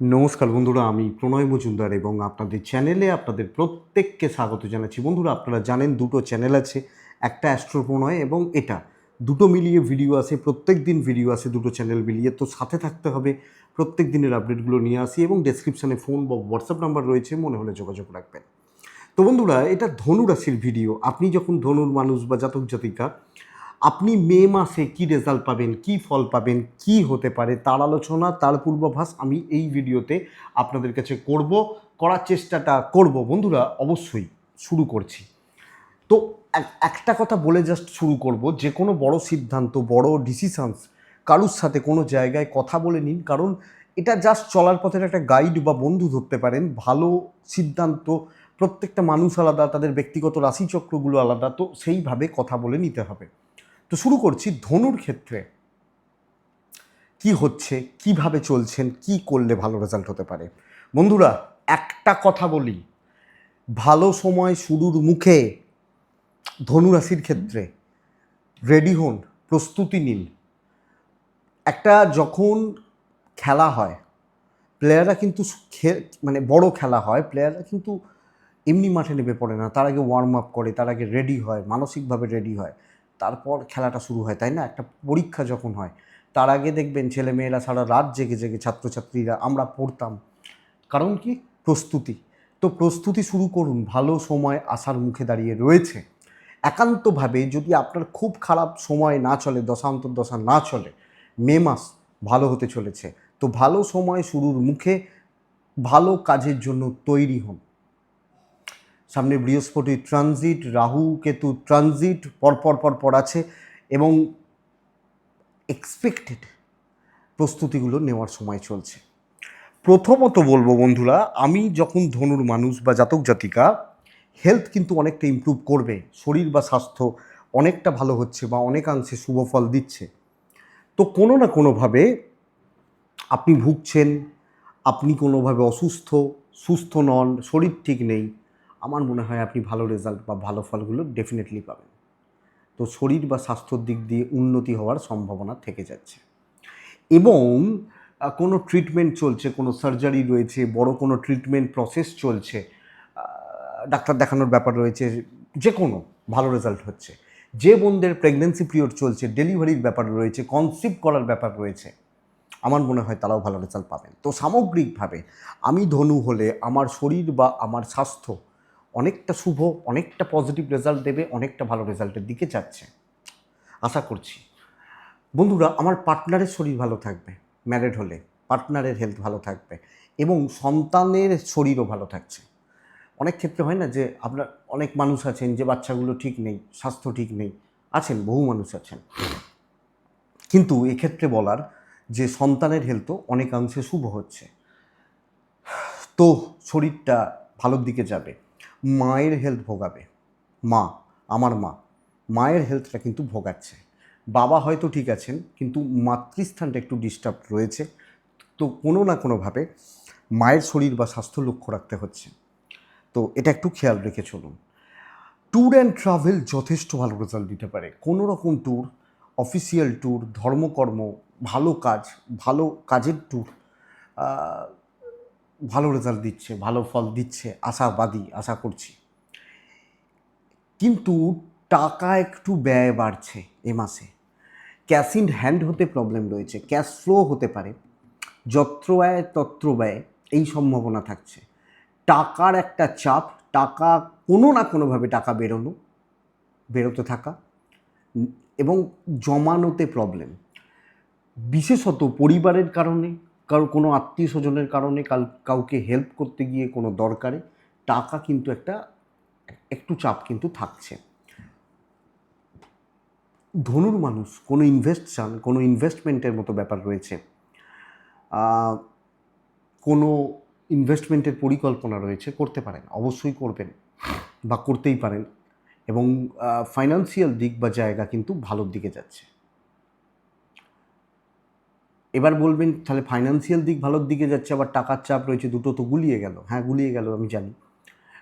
নমস্কার বন্ধুরা, আমি প্রণয় মজুমদার এবং আপনাদের চ্যানেলে আপনাদের প্রত্যেককে স্বাগত জানাচ্ছি। বন্ধুরা, আপনারা জানেন দুটো চ্যানেল আছে, একটা অ্যাস্ট্রো প্রণয় এবং এটা। দুটো মিলিয়ে ভিডিও আছে প্রত্যেক দিন ভিডিও আছে দুটো চ্যানেল মিলিয়ে, তো সাথে থাকতে হবে। প্রত্যেক দিনের আপডেটগুলো নিয়ে আসি এবং ডেসক্রিপশানে ফোন বা হোয়াটসঅ্যাপ নাম্বার রয়েছে, মনে হলে যোগাযোগ রাখবেন। তো বন্ধুরা, এটা ধনু রাশির ভিডিও। আপনি যখন ধনুর মানুষ বা জাতক জাতিকা আপনি মে মাসে কি রেজাল্ট পাবেন, কি ফল পাবেন, কি হতে পারে তার আলোচনা, তার পূর্বাভাস আমি এই ভিডিওতে আপনাদের কাছে করব, করার চেষ্টাটা করব। বন্ধুরা, অবশ্যই শুরু করছি। তো এক- একটা কথা বলে জাস্ট শুরু করব, যে কোনো বড় সিদ্ধান্ত, বড় ডিসিশানস কারুর সাথে কোনো জায়গায় কথা বলে নিন, কারণ এটা জাস্ট চলার পথের একটা গাইড বা বন্ধু ধরতে পারেন। ভালো সিদ্ধান্ত, প্রত্যেকটা মানুষ আলাদা, তাদের ব্যক্তিগত রাশিচক্রগুলো আলাদা, তো সেইভাবে কথা বলে নিতে হবে। তো শুরু করছি ধনুর ক্ষেত্রে। কি হচ্ছে? কীভাবে চলছেন? কি করলে ভালো রেজাল্ট হতে পারে? বন্ধুরা, একটা কথা বলি। ভালো সময় শুরুর মুখে ধনুরাশির ক্ষেত্রে রেডি হন, প্রস্তুতি নিন। একটা যখন খেলা হয় প্লেয়াররা কিন্তু মানে বড় খেলা হয় প্লেয়াররা কিন্তু এমনি মাঠে নেমে পড়ে না। তার আগে ওয়ার্ম আপ করে, তার আগে রেডি হয়, মানসিকভাবে রেডি হয়। তারপর খেলাটা শুরু হয়, তাই না? একটা পরীক্ষা যখন হয়, তার আগে দেখবেন ছেলেমেয়েরা সারা রাত জেগে জেগে ছাত্রছাত্রীরা, আমরা পড়তাম। কারণ কি? প্রস্তুতি। তো প্রস্তুতি শুরু করুন, ভালো সময় আসার মুখে দাঁড়িয়ে রয়েছে। একান্তভাবে যদি আপনার খুব খারাপ সময় না চলে দশান্তর দশা না চলে, মে মাস ভালো হতে চলেছে, তো ভালো সময় শুরুর মুখে ভালো কাজের জন্য তৈরি হন। সামনে বৃহস্পতি ট্রানজিট, রাহু কেতু ট্রানজিট, পরপর পর পর আছে এবং এক্সপেক্টেড প্রস্তুতিগুলো নেওয়ার সময় চলছে। প্রথমত বলব বন্ধুরা, আমি যখন ধনুর মানুষ বা জাতক জাতিকা হেলথ কিন্তু অনেকটা ইমপ্রুভ করবে। শরীর বা স্বাস্থ্য অনেকটা ভালো হচ্ছে বা অনেকাংশে শুভ ফল দিচ্ছে। তো কোনো না কোনোভাবে আপনি ভুগছেন, আপনি কোনোভাবে অসুস্থ, সুস্থ নন, শরীর ঠিক নেই আমার মনে হয় আপনি ভালো রেজাল্ট বা ভালো ফলগুলো ডেফিনেটলি পাবেন। তো শরীর বা স্বাস্থ্যর দিক দিয়ে উন্নতি হওয়ার সম্ভাবনা থেকে যাচ্ছে। এবং কোনো ট্রিটমেন্ট চলছে, কোনো সার্জারি রয়েছে, বড় কোনো ট্রিটমেন্ট প্রসেস চলছে ডাক্তার দেখানোর ব্যাপার রয়েছে, যে কোনো ভালো রেজাল্ট হচ্ছে। যে বোনদের প্রেগনেন্সি পিরিয়ড চলছে ডেলিভারির ব্যাপার রয়েছে কনসিভ করার ব্যাপার রয়েছে, আমার মনে হয় তারাও ভালো রেজাল্ট পাবেন। তো সামগ্রিকভাবে আমি ধনু হলে আমার শরীর বা আমার স্বাস্থ্য অনেকটা শুভ, অনেকটা পজিটিভ রেজাল্ট দেবে, অনেকটা ভালো রেজাল্টের দিকে যাচ্ছে। আশা করছি। বন্ধুরা, আমার পার্টনারের শরীর ভালো থাকবে ম্যারেড হলে। পার্টনারের হেলথ ভালো থাকবে এবং সন্তানের শরীরও ভালো থাকছে। অনেক ক্ষেত্রে হয় না যে, আপনার অনেক মানুষ আছেন যে, বাচ্চাগুলো ঠিক নেই, স্বাস্থ্য ঠিক নেই, আছেন, বহু মানুষ আছেন। কিন্তু এক্ষেত্রে বলার যে, সন্তানের হেলথও অনেকাংশে শুভ হচ্ছে। তো শরীরটা ভালোর দিকে যাবে। মায়ের হেলথ ভোগাবে। মা, আমার মা, মায়ের হেলথটা কিন্তু ভোগাচ্ছে। বাবা হয়তো ঠিক আছেন, কিন্তু মাতৃস্থানটা একটু ডিস্টার্ব রয়েছে। তো কোনো না কোনোভাবে মায়ের শরীর বা স্বাস্থ্য লক্ষ্য রাখতে হচ্ছে। তো এটা একটু খেয়াল রেখে চলুন। ট্যুর অ্যান্ড ট্রাভেল যথেষ্ট ভালো রেজাল্ট দিতে পারে। কোনো রকম ট্যুর অফিসিয়াল ট্যুর ধর্মকর্ম, ভালো কাজ, ভালো কাজের ট্যুর ভালো রেজাল্ট দিচ্ছে, ভালো ফল দিচ্ছে, আশাবাদী, আশা করছি। কিন্তু টাকা একটু ব্যয় বাড়ছে এ মাসে। ক্যাশ ইন হ্যান্ড হতে প্রবলেম রয়েছে ক্যাশ ফ্লো হতে পারে যত্র ব্যয় তত্র ব্যয় এই সম্ভাবনা থাকছে। টাকার একটা চাপ, টাকা কোনো না কোনোভাবে টাকা বেরোনো বেরোতে থাকা, এবং জমানোতে প্রবলেম বিশেষত পরিবারের কারণে কারও কোনো আত্মীয় স্বজনের কারণে কাল, কাউকে হেল্প করতে গিয়ে কোনো দরকারে, টাকা কিন্তু একটা, একটু চাপ কিন্তু থাকছে। ধনুর মানুষ, কোনো ইনভেস্ট চান কোনো ইনভেস্টমেন্টের মতো ব্যাপার রয়েছে। কোনো ইনভেস্টমেন্টের পরিকল্পনা রয়েছে, করতে পারেন, অবশ্যই করবেন বা করতেই পারেন এবং ফাইন্যান্সিয়াল দিক বা জায়গা কিন্তু ভালোর দিকে যাচ্ছে। এবার বলবেন, তাহলে ফাইন্যান্সিয়াল দিক ভালোর দিকে যাচ্ছে, আবার টাকার চাপ রয়েছে, দুটো তো গুলিয়ে গেল। হ্যাঁ গুলিয়ে গেল, আমি জানি।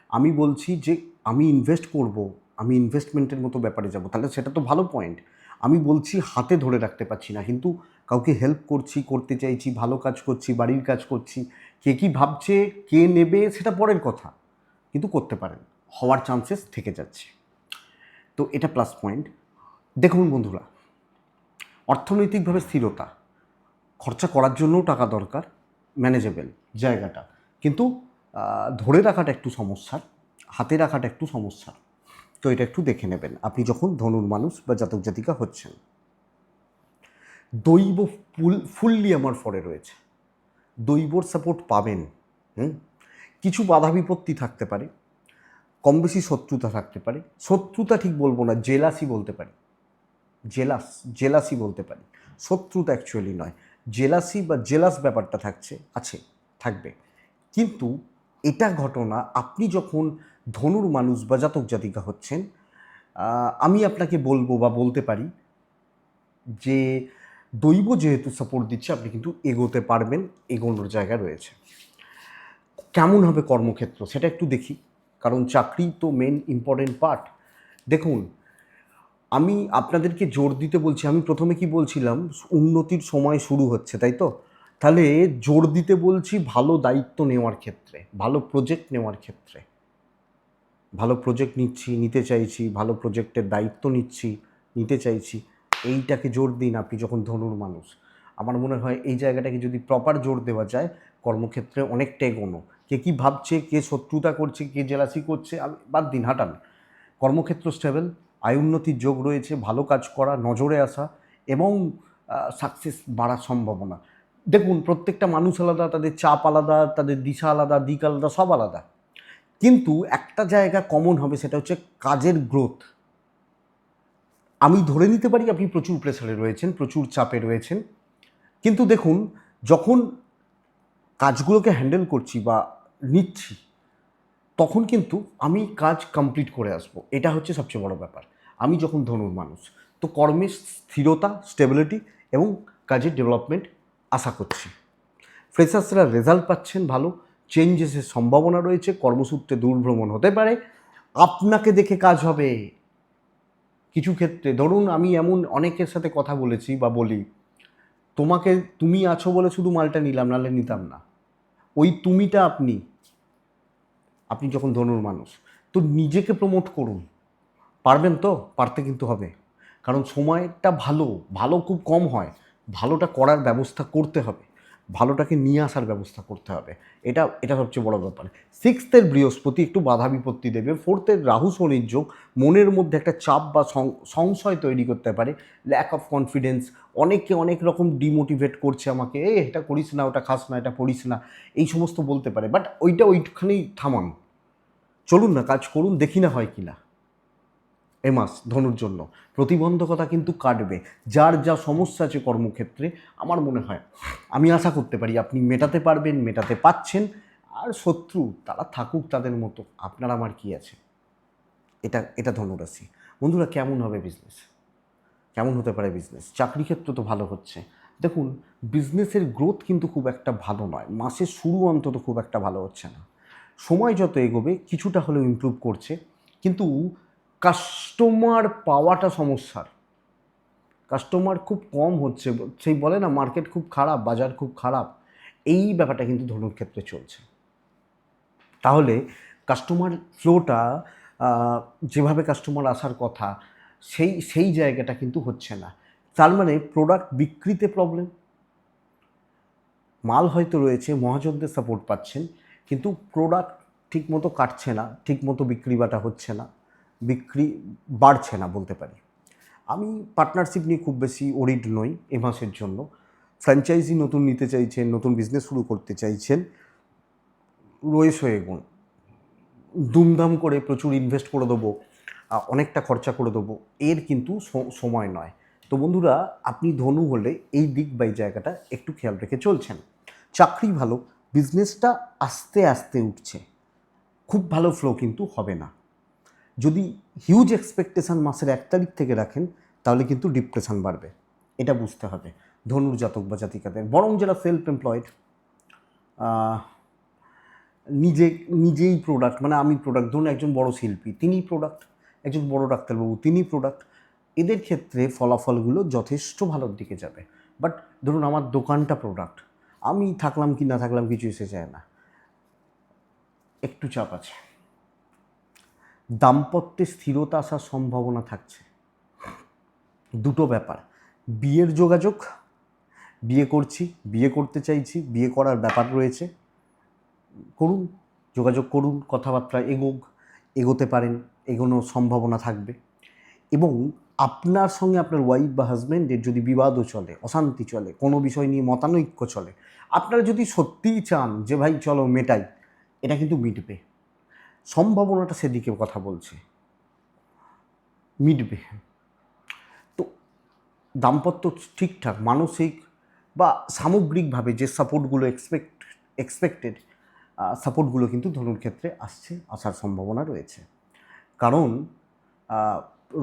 আমি বলছি যে, আমি ইনভেস্ট করব, আমি ইনভেস্টমেন্টের মতো ব্যাপারে যাব। তাহলে সেটা তো ভালো পয়েন্ট আমি বলছি, হাতে ধরে রাখতে পারছি না, কিন্তু কাউকে হেল্প করছি, করতে চাইছি, ভালো কাজ করছি, বাড়ির কাজ করছি, কে কি ভাবছে, কে নেবে, সেটা পরের কথা। কিন্তু করতে পারেন, হওয়ার চান্সেস থেকে যাচ্ছে। তো এটা প্লাস পয়েন্ট দেখুন বন্ধুরা, অর্থনৈতিকভাবে স্থিরতা। খরচা করার জন্যও টাকা দরকার ম্যানেজেবল জায়গাটা। কিন্তু ধরে রাখাটা একটু সমস্যার, হাতে রাখাটা একটু সমস্যার। তো এটা একটু দেখে নেবেন। আপনি যখন ধনুর মানুষ বা জাতক জাতিকা হচ্ছেন, দৈব ফুল, ফুললি আমার ফরে রয়েছে। দৈবর সাপোর্ট পাবেন, হুম? কিছু বাধা বিপত্তি থাকতে পারে, কম বেশি শত্রুতা থাকতে পারে। শত্রুতা ঠিক বলব না জেলাসি বলতে পারি। জেলাস জেলাসি বলতে পারি। শত্রুতা অ্যাকচুয়ালি নয়। জেলাসি বা জেলাস ব্যাপারটা থাকছে, আছে, থাকবে। কিন্তু এটা ঘটনা আপনি যখন ধনুর মানুষ বা জাতক জাতিকা হচ্ছেন আমি আপনাকে বলব বা বলতে পারি যে দৈব যেহেতু সাপোর্ট দিচ্ছে, আপনি কিন্তু এগোতে পারবেন, এগোনোর জায়গা রয়েছে। কেমন হবে কর্মক্ষেত্র সেটা একটু দেখি, কারণ চাকরি তো মেন ইম্পর্টেন্ট পার্ট দেখুন আমি আপনাদেরকে জোর দিতে বলছি, আমি প্রথমে কি বলছিলাম, উন্নতির সময় শুরু হচ্ছে, তাই তো? তাহলে জোর দিতে বলছি ভালো দায়িত্ব নেওয়ার ক্ষেত্রে, ভালো প্রজেক্ট নেওয়ার ক্ষেত্রে। ভালো প্রজেক্ট নিচ্ছি, নিতে চাইছি, ভালো প্রজেক্টের দায়িত্ব নিচ্ছি, নিতে চাইছি, এইটাকে জোর দিন আপনি যখন ধনুর মানুষ। আমার মনে হয় এই জায়গাটাকে যদি প্রপার জোর দেওয়া যায়, কর্মক্ষেত্রে অনেকটা এগোনো। কে কী ভাবছে, কে শত্রুতা করছে, কে জেলাসি করছে, আমি বাদ দিন, হাঁটান। কর্মক্ষেত্র স্টেবল আয় উন্নতির যোগ রয়েছে, ভালো কাজ করা, নজরে আসা এবং সাকসেস বাড়ার সম্ভাবনা। দেখুন, প্রত্যেকটা মানুষ আলাদা, তাদের চাপ আলাদা, তাদের দিশা আলাদা, দিক আলাদা, সব আলাদা। কিন্তু একটা জায়গা কমন হবে, সেটা হচ্ছে কাজের গ্রোথ আমি ধরে নিতে পারি আপনি প্রচুর প্রেসারে রয়েছেন, প্রচুর চাপে রয়েছেন। কিন্তু দেখুন, যখন কাজগুলোকে হ্যান্ডেল করছি বা নিচ্ছি, তখন কিন্তু আমি কাজ কমপ্লিট করে আসব। এটা হচ্ছে সবচেয়ে বড় ব্যাপার। আমি যখন ধনুর মানুষ, তো কর্মের স্থিরতা স্টেবিলিটি এবং কাজের ডেভেলপমেন্ট আশা করছি। ফ্রেশার্সরা রেজাল্ট পাচ্ছেন ভালো চেঞ্জেসের সম্ভাবনা রয়েছে, কর্মসূত্রে দূরভ্রমণ হতে পারে, আপনাকে দেখে কাজ হবে। কিছু ক্ষেত্রে, ধরুন আমি এমন অনেকের সাথে কথা বলেছি বা বলি, তোমাকে তুমি আছো বলে শুধু মালটা নিলাম, নাহলে নিতাম না। ওই তুমিটা আপনি আপনি যখন ধনুর মানুষ, তো নিজেকে প্রমোট করুন। পারবেন তো? পারতে কিন্তু হবে। কারণ সময়টা ভালো ভালো খুব কম হয়। ভালোটা করার ব্যবস্থা করতে হবে। ভালোটাকে নিয়ে আসার ব্যবস্থা করতে হবে। এটা এটা সবচেয়ে বড় ব্যাপার। সিক্সথের বৃহস্পতি একটু বাধা বিপত্তি দেবে। ফোর্থের রাহু শনির যোগ মনের মধ্যে একটা চাপ বা সংশয় তৈরি করতে পারে। ল্যাক অফ কনফিডেন্স অনেকে অনেক রকম ডিমোটিভেট করছে আমাকে। এই এটা করিস না, ওটা খাস না, এটা পড়িস না। এই সমস্ত বলতে পারে। বাট ওইটা ওইখানেই থামান। চলুন না, কাজ করুন, দেখি না হয় কি না। এ মাস ধনুর জন্য। প্রতিবন্ধকতা কিন্তু কাটবে। যার যা সমস্যা আছে কর্মক্ষেত্রে, আমার মনে হয়, আমি আশা করতে পারি আপনি মেটাতে পারবেন, মেটাতে পাচ্ছেন। আর শত্রু তারা থাকুক তাদের মতো, আপনার আমার কি আছে? এটা এটা ধনুরাশি। বন্ধুরা, কেমন হবে বিজনেস কেমন হতে পারে বিজনেস চাকরি ক্ষেত্র তো ভালো হচ্ছে। দেখুন বিজনেসের গ্রোথ কিন্তু খুব একটা ভালো নয়। মাসের শুরু অন্তত খুব একটা ভালো হচ্ছে না। সময় যত এগোবে, কিছুটা হলেও ইমপ্রুভ করছে। কিন্তু কাস্টমার পাওয়াটা সমস্যার। কাস্টমার খুব কম হচ্ছে, সেই বলে না মার্কেট খুব খারাপ, বাজার খুব খারাপ। এই ব্যাপারটা কিন্তু ধনুর ক্ষেত্রে চলছে। তাহলে কাস্টমার ফ্লোটা যেভাবে কাস্টমার আসার কথা, সেই সেই জায়গাটা কিন্তু হচ্ছে না। তার মানে প্রোডাক্ট বিক্রিতে প্রবলেম মাল হয়তো রয়েছে, মহাজনদের সাপোর্ট পাচ্ছেন, কিন্তু প্রোডাক্ট ঠিকমতো কাটছে না, ঠিকমতো বিক্রি বাটা হচ্ছে না। বিক্রি বাড়ছে না বলতে পারি। আমি পার্টনারশিপ নিয়ে খুব বেশি ওরিড নই এ মাসের জন্য। ফ্র্যাঞ্চাইজি নতুন নিতে চাইছেন, নতুন বিজনেস শুরু করতে চাইছেন, রয়েছে এগুন দুমদাম করে প্রচুর ইনভেস্ট করে দেবো অনেকটা খরচা করে দেবো, এর কিন্তু সময় নয়। তো বন্ধুরা, আপনি ধনু হলে এই দিক বা এই জায়গাটা একটু খেয়াল রেখে চলছেন। চাকরি ভালো বিজনেসটা আস্তে আস্তে উঠছে। খুব ভালো ফ্লো কিন্তু হবে না। যদি হিউজ এক্সপেকটেশন মাসের এক তারিখ থেকে রাখেন, তাহলে কিন্তু ডিপ্রেশান বাড়বে। এটা বুঝতে হবে। ধনুর জাতক বা জাতিকাদের। বরং যারা সেলফ এমপ্লয়েড নিজে, নিজেই প্রোডাক্ট মানে আমি প্রোডাক্ট ধরুন একজন বড় শিল্পী তিনি প্রোডাক্ট একজন বড় ডাক্তারবাবু তিনি প্রোডাক্ট এদের ক্ষেত্রে ফলাফলগুলো যথেষ্ট ভালোর দিকে যাবে। বাট ধরুন আমার দোকানটা প্রোডাক্ট আমি থাকলাম কি না থাকলাম কিছু এসে যায় না। একটু চাপ আছে। দাম্পত্যে স্থিরতা আসার সম্ভাবনা থাকছে। দুটো ব্যাপার। বিয়ের যোগাযোগ, বিয়ে করছি, বিয়ে করতে চাইছি, বিয়ে করার ব্যাপার রয়েছে। করুন, যোগাযোগ করুন, কথাবার্তা এগোক, এগোতে পারেন, এগোনোর সম্ভাবনা থাকবে। এবং আপনার সঙ্গে আপনার ওয়াইফ বা হাজব্যান্ডের যদি বিবাদও চলে, অশান্তি চলে, কোনো বিষয় নিয়ে মতানৈক্য চলে, আপনারা যদি সত্যিই চান যে, ভাই, চলো, মেটাই, এটা কিন্তু মিটবে। সম্ভাবনাটা সেদিকে কথা বলছে। মিটবে। তো দাম্পত্য ঠিকঠাক, মানসিক বা সামগ্রিকভাবে যে সাপোর্টগুলো এক্সপেক্ট এক্সপেক্টেড সাপোর্টগুলো কিন্তু ধনুর ক্ষেত্রে আসছে, আসার সম্ভাবনা রয়েছে। কারণ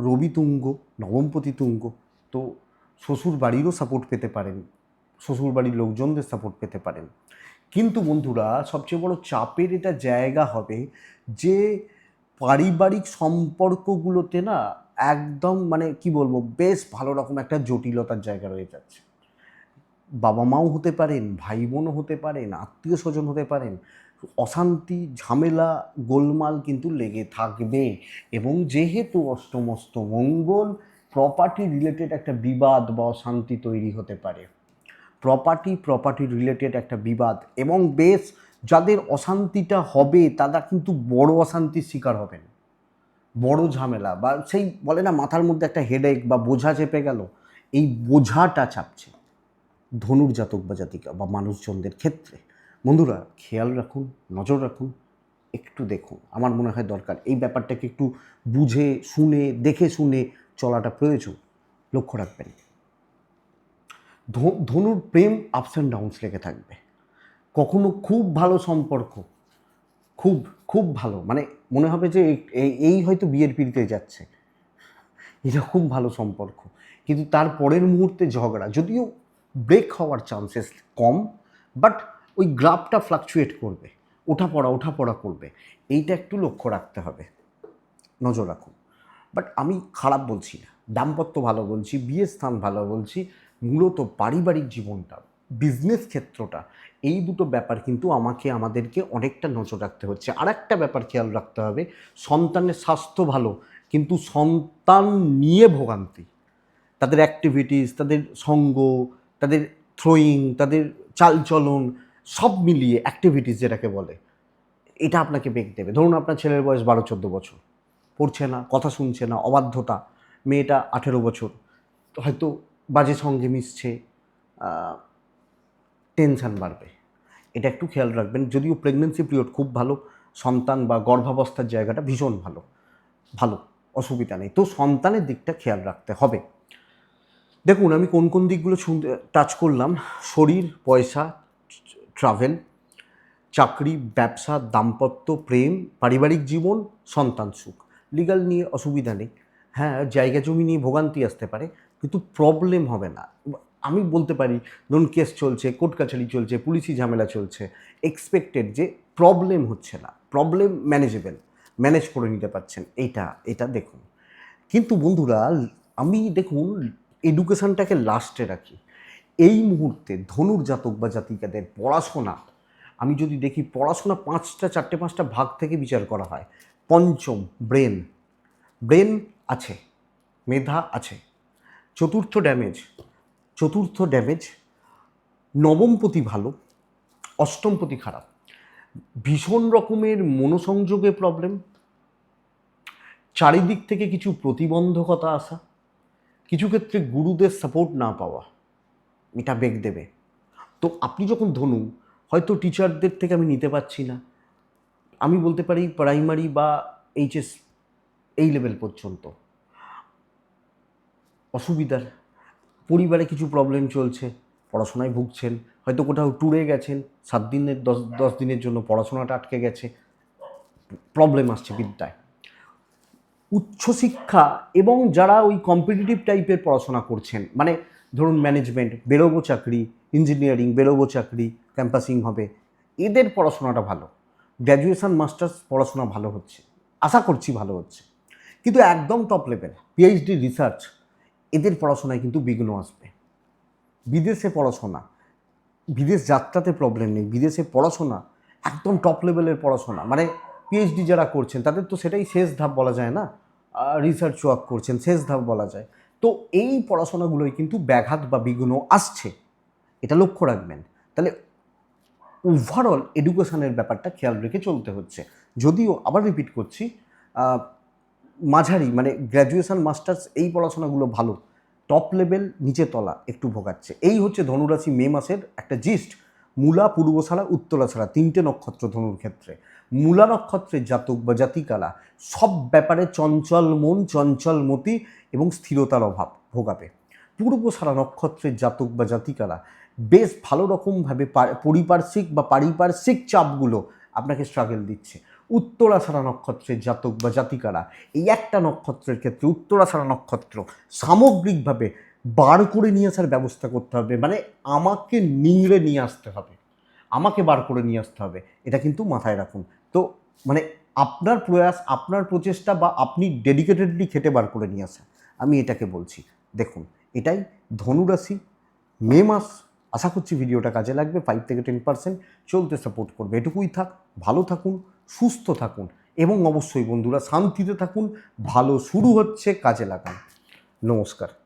রবি তুঙ্গ, নবমপতি তুঙ্গ তো শ্বশুর বাড়িরও সাপোর্ট পেতে পারেন শ্বশুর বাড়ির লোকজনদের সাপোর্ট পেতে পারেন। কিন্তু বন্ধুরা, সবচেয়ে বড় চাপের এটা জায়গা হবে যে পারিবারিক সম্পর্কগুলোতে না একদম মানে কি বলব, বেশ ভালো রকম একটা জটিলতার জায়গা রয়ে যাচ্ছে। বাবা মাও হতে পারেন ভাই বোনও হতে পারেন আত্মীয় স্বজন হতে পারেন, অশান্তি, ঝামেলা, গোলমাল কিন্তু লেগে থাকবে এবং যেহেতু অষ্টমস্ত মঙ্গল প্রপার্টি রিলেটেড একটা বিবাদ বা অশান্তি তৈরি হতে পারে। প্রপার্টি প্রপার্টি রিলেটেড একটা বিবাদ এবং বেশ যাদের অশান্তিটা হবে, তারা কিন্তু বড় অশান্তির শিকার হবেন। বড় ঝামেলা বা সেই বলে না মাথার মধ্যে একটা হেডেক বা বোঝা চেপে গেল, এই বোঝাটা চাপছে ধনুর জাতক বা জাতিকা বা মানুষজনদের ক্ষেত্রে। বন্ধুরা, খেয়াল রাখুন, নজর রাখুন, একটু দেখুন। আমার মনে হয় দরকার এই ব্যাপারটাকে একটু বুঝে, শুনে, দেখে শুনে চলাটা প্রয়োজন। লক্ষ্য রাখবেন। ধনুর প্রেম আপস অ্যান্ড ডাউনস লেগে থাকবে। কখনো খুব ভালো সম্পর্ক, খুব খুব ভালো মানে মনে হবে যে এই- হয়তো বিয়ের পিড়িতে যাচ্ছে। এটা খুব ভালো সম্পর্ক। কিন্তু তার পরের মুহূর্তে ঝগড়া, যদিও ব্রেক হওয়ার চান্সেস কম বাট ওই গ্রাফটা ফ্লাকচুয়েট করবে। ওঠা পড়া ওঠা পড়া করবে। এইটা একটু লক্ষ্য রাখতে হবে। নজর রাখুন। বাট আমি খারাপ বলছি না। দাম্পত্য ভালো বলছি, বিয়ের স্থান ভালো বলছি। মূলত পারিবারিক জীবনটা বিজনেস ক্ষেত্রটা, এই দুটো ব্যাপার কিন্তু আমাকে, আমাদেরকে অনেকটা নজর রাখতে হচ্ছে। আর একটা ব্যাপার খেয়াল রাখতে হবে, সন্তানের স্বাস্থ্য ভালো, কিন্তু সন্তান নিয়ে ভোগান্তি। তাদের অ্যাক্টিভিটিস তাদের সঙ্গ, তাদের থ্রোয়িং তাদের চালচলন, সব মিলিয়ে অ্যাক্টিভিটিস যেটাকে বলে, এটা আপনাকে বেগ দেবে। ধরুন আপনার ছেলের বয়স বারো, চোদ্দ বছর, পড়ছে না, কথা শুনছে না, অবাধ্যতা, মেয়েটা আঠেরো বছর, হয়তো বাজে সঙ্গে মিশছে টেনশান বাড়বে। এটা একটু খেয়াল রাখবেন, যদিও প্রেগনেন্সি পিরিয়ড খুব ভালো, সন্তান বা গর্ভাবস্থার জায়গাটা ভীষণ ভালো ভালো, অসুবিধা নেই। তো সন্তানের দিকটা খেয়াল রাখতে হবে। দেখুন, আমি কোন কোন দিকগুলো টাচ করলাম, শরীর, পয়সা ট্রাভেল চাকরি, ব্যবসা, দাম্পত্য, প্রেম, পারিবারিক জীবন, সন্তান সুখ। লিগাল নিয়ে অসুবিধা নেই। হ্যাঁ জায়গা জমি নিয়ে ভোগান্তি আসতে পারে কিন্তু প্রবলেম হবে না। আমি বলতে পারি, ধরুন কেস চলছে কোর্ট কাছারি চলছে, পুলিশি ঝামেলা চলছে এক্সপেক্টেড যে প্রবলেম হচ্ছে না প্রবলেম ম্যানেজেবল ম্যানেজ করে নিতে পারছেন, এইটা এটা দেখুন। কিন্তু বন্ধুরা, আমি দেখুন এডুকেশনটাকে লাস্টে রাখি। এই মুহূর্তে ধনুর জাতক বা জাতিকাদের পড়াশোনা, আমি যদি দেখি পড়াশোনা পাঁচটা, চারটে, পাঁচটা ভাগ থেকে বিচার করা হয়, পঞ্চম ব্রেন ব্রেন আছে, মেধা আছে। চতুর্থ ড্যামেজ চতুর্থ ড্যামেজ নবমপতি ভালো অষ্টমপতি খারাপ। ভীষণ রকমের মনোসংযোগে প্রবলেম চারিদিক থেকে কিছু প্রতিবন্ধকতা আসা, কিছু ক্ষেত্রে গুরুদের সাপোর্ট না পাওয়া, এটা বেগ দেবে। তো আপনি যখন ধনু, হয়তো টিচারদের থেকে আমি নিতে পারছি না। আমি বলতে পারি প্রাইমারি বা এইচএস এই লেভেল পর্যন্ত। অসুবিধার। পরিবারে কিছু প্রবলেম চলছে, পড়াশোনায় ভুগছেন, হয়তো কোথাও ট্যুরে গেছেন, সাত দিনের, দশ দশ দিনের জন্য পড়াশোনাটা আটকে গেছে প্রবলেম আসছে বিদ্যায়। উচ্চশিক্ষা এবং যারা ওই কম্পিটিটিভ টাইপের পড়াশোনা করছেন মানে ধরুন ম্যানেজমেন্ট বেরোবো চাকরি ইঞ্জিনিয়ারিং বেরোবো চাকরি ক্যাম্পাসিং হবে, এদের পড়াশোনাটা ভালো। গ্র্যাজুয়েশন মাস্টার্স পড়াশোনা ভালো হচ্ছে, আশা করছি ভালো হচ্ছে। কিন্তু একদম টপ লেভেল পিএইচডি রিসার্চ এদের পড়াশোনায় কিন্তু বিঘ্ন আসবে। বিদেশে পড়াশোনা, বিদেশ যাত্রাতে প্রবলেম নেই, বিদেশে পড়াশোনা, একদম টপ লেভেলের পড়াশোনা। মানে পিএইচডি যারা করছেন, তাদের তো সেটাই শেষ ধাপ বলা যায় না? রিসার্চ ওয়ার্ক করছেন, শেষ ধাপ বলা যায়। তো এই পড়াশোনাগুলোই কিন্তু ব্যাঘাত বা বিঘ্ন আসছে। এটা লক্ষ্য রাখবেন। তাহলে ওভারঅল এডুকেশনের ব্যাপারটা খেয়াল রেখে চলতে হচ্ছে। যদিও, আবার রিপিট করছি মাঝারি মানে গ্র্যাজুয়েশন মাস্টার্স এই পড়াশোনাগুলো ভালো। টপ লেভেল নিচে তলা একটু ভোগাচ্ছে। এই হচ্ছে ধনুরাশি মে মাসের একটা জিস্ট মূলা পূর্ব ছাড়া উত্তরা ছাড়া তিনটে নক্ষত্র ধনুর ক্ষেত্রে। মূলা নক্ষত্রের জাতক বা জাতিকারা সব ব্যাপারে চঞ্চল মন, চঞ্চল মতি এবং স্থিরতার অভাব ভোগাবে। পূর্ব সারা নক্ষত্রের জাতক বা জাতিকারা বেশ ভালো রকমভাবে পারিপার্শ্বিক বা পারিপার্শ্বিক চাপগুলো আপনাকে স্ট্রাগল দিচ্ছে। উত্তরাছাড়া নক্ষত্রের জাতক বা জাতিকারা, এই একটা নক্ষত্রের ক্ষেত্রে উত্তরাছাড়া নক্ষত্র সামগ্রিকভাবে বার করে নিয়ে আসার ব্যবস্থা করতে হবে। মানে আমাকে নিংড়ে নিয়ে আসতে হবে। আমাকে বার করে নিয়ে আসতে হবে। এটা কিন্তু মাথায় রাখুন। তো মানে আপনার প্রয়াস, আপনার প্রচেষ্টা বা আপনি ডেডিকেটেডলি খেটে বার করে নিয়ে আসা আমি এটাকে বলছি। দেখুন, এটাই ধনুরাশি, মে মাস। আশা করছি ভিডিওটা কাজে লাগবে। ফাইভ থেকে টেন পার্সেন্ট চলতে সাপোর্ট করবে। এটুকুই থাক। ভালো থাকুন। সুস্থ থাকুন এবং অবশ্যই বন্ধুরা শান্তিতে থাকুন ভালো শুরু হচ্ছে কাজে লাগান। নমস্কার।